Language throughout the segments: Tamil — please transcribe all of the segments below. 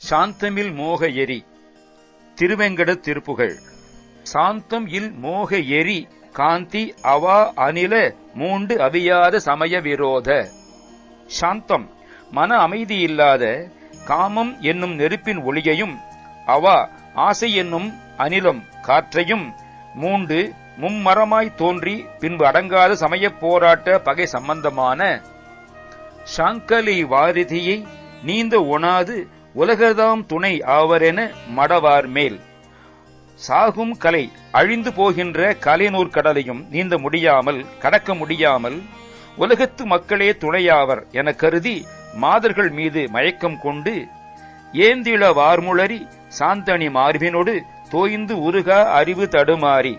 சாந்தமில் மோக எரி. திருவெங்கட திருப்புகழ் சாந்தம் இல் மோக எரி காந்தி அவா அனில மூண்டு அவியாத சமய விரோத. சாந்தம் மன அமைதி இல்லாத காமம் என்னும் நெருப்பின் ஒளியையும் அவா ஆசை என்னும் அனிலம் காற்றையும் மூண்டு மும்மரமாய் தோன்றி பின்பு அடங்காத சமயப் போராட்ட பகை சம்பந்தமான. சாங்கலி வாரிதியை நீந்த ஒணாது உலகதாம் துணை ஆவரென மடவார் மேல். சாகும் கலை அழிந்து போகின்ற கலைநூற் கடலையும் நீந்த முடியாமல் கடக்க முடியாமல் உலகத்து மக்களே துணையாவர் என கருதி மாதர்கள் மீது மயக்கம் கொண்டு ஏந்திள வார்முளரி சாந்தனி மார்பினோடு தோய்ந்து உருகா அறிவு தடுமாறி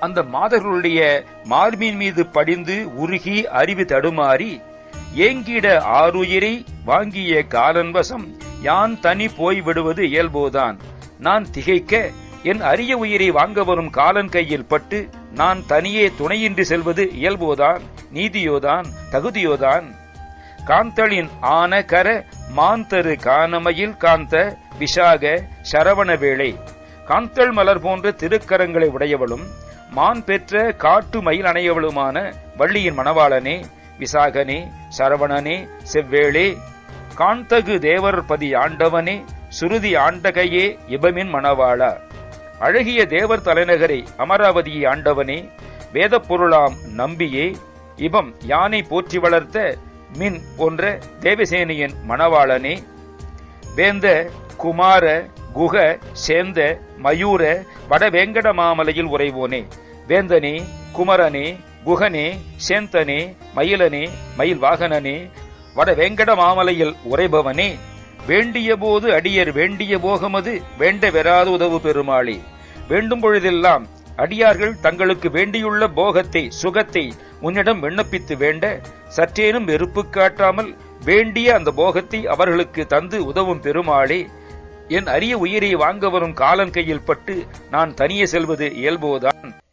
அந்த மாதர்களுடைய மார்பின் மீது படிந்து உருகி அறிவு தடுமாறி ஏங்கிட ஆறுயிரை வாங்கிய காலன்வசம் யான் தனி போய் விடுவது இயல்போதான். நான் திகைக்க என் அரிய உயிரை வாங்க வரும் காலன் கையில் பட்டு நான் தனியே துணையின்றி செல்வது இயல்போதான் நீதியோதான் தகுதியோதான். காந்தளின் ஆன கர மாந்தரு காணமையில் காந்த விஷாக சரவண வேளை. காந்தள் மலர் போன்ற திருக்கரங்களை உடையவளும் மான் பெற்ற காட்டு மயில் அணையவளுமான வள்ளியின் மணவாளனே விசாகனே சரவணனே செவ்வேளே. காந்தகு தேவர் பதி ஆண்டவனே சுருதி ஆண்டகையே இபமின் மணவாளா. அழகிய தேவர் தலைநகரை அமராவதியை ஆண்டவனே வேத பொருளாம் நம்பியே இபம் யானை போற்றி வளர்த்த மின் போன்ற தேவசேனியின் மணவாளனே. வேந்த குமார குக சேந்த மயூர வடவேங்கட மாமலையில் உறைவோனே. வேந்தனே குமரனே குகனே சேந்தனே மயிலனே மயில் வாகனனே வடவேங்கட மாமலையில் உறைபவனே. வேண்டிய போது அடியர் வேண்டிய போகமது வேண்ட வெறாது உதவு பெருமாளே. வேண்டும் பொழுதெல்லாம் அடியார்கள் தங்களுக்கு வேண்டியுள்ள போகத்தை சுகத்தை உன்னிடம் விண்ணப்பித்து வேண்ட சற்றேனும் வெறுப்பு காட்டாமல் வேண்டிய அந்த போகத்தை அவர்களுக்கு தந்து உதவும் பெருமாளே. என் அரிய உயிரை வாங்க வரும் காலன் கையில் பட்டு நான் தனியே செல்வது இயல்போதான்.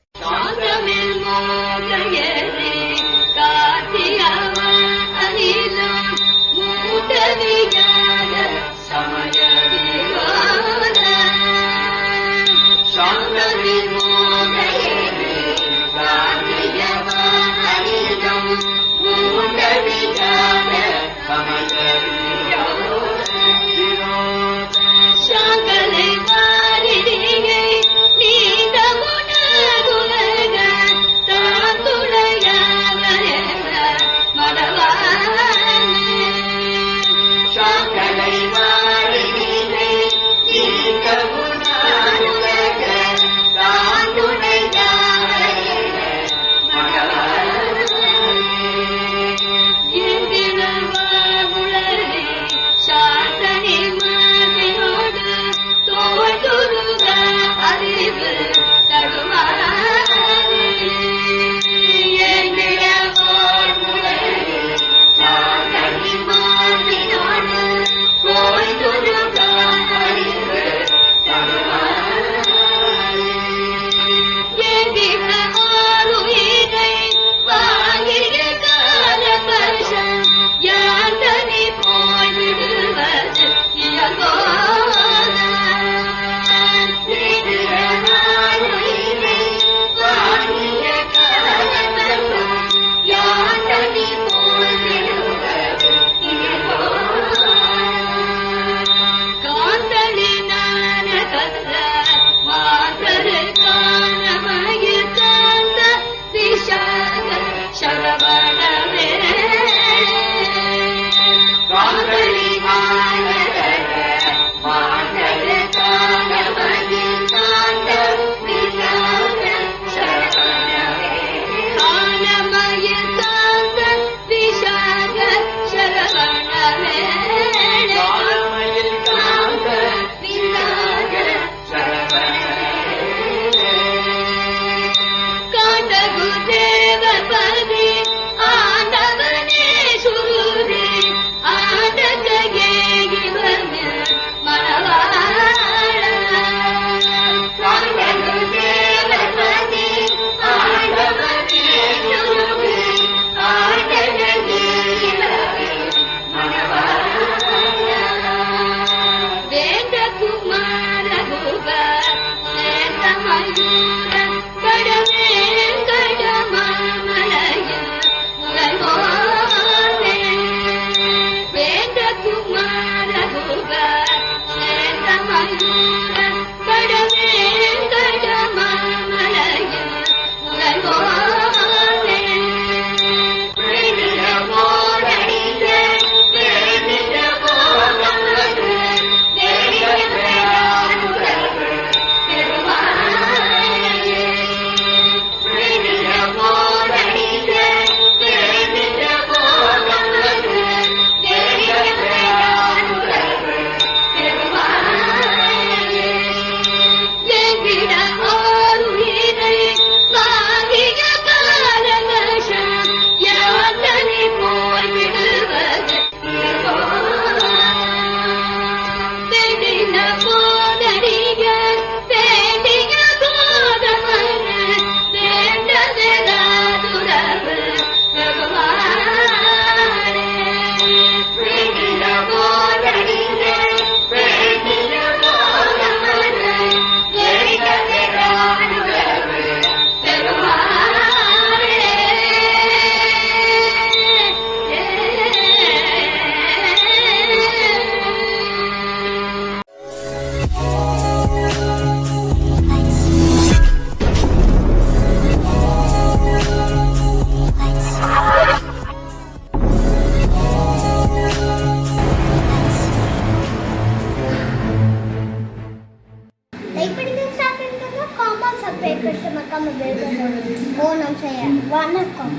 மறக்காம பெல் பட்டன் ஓ நம்ம செய்ய வணக்கம்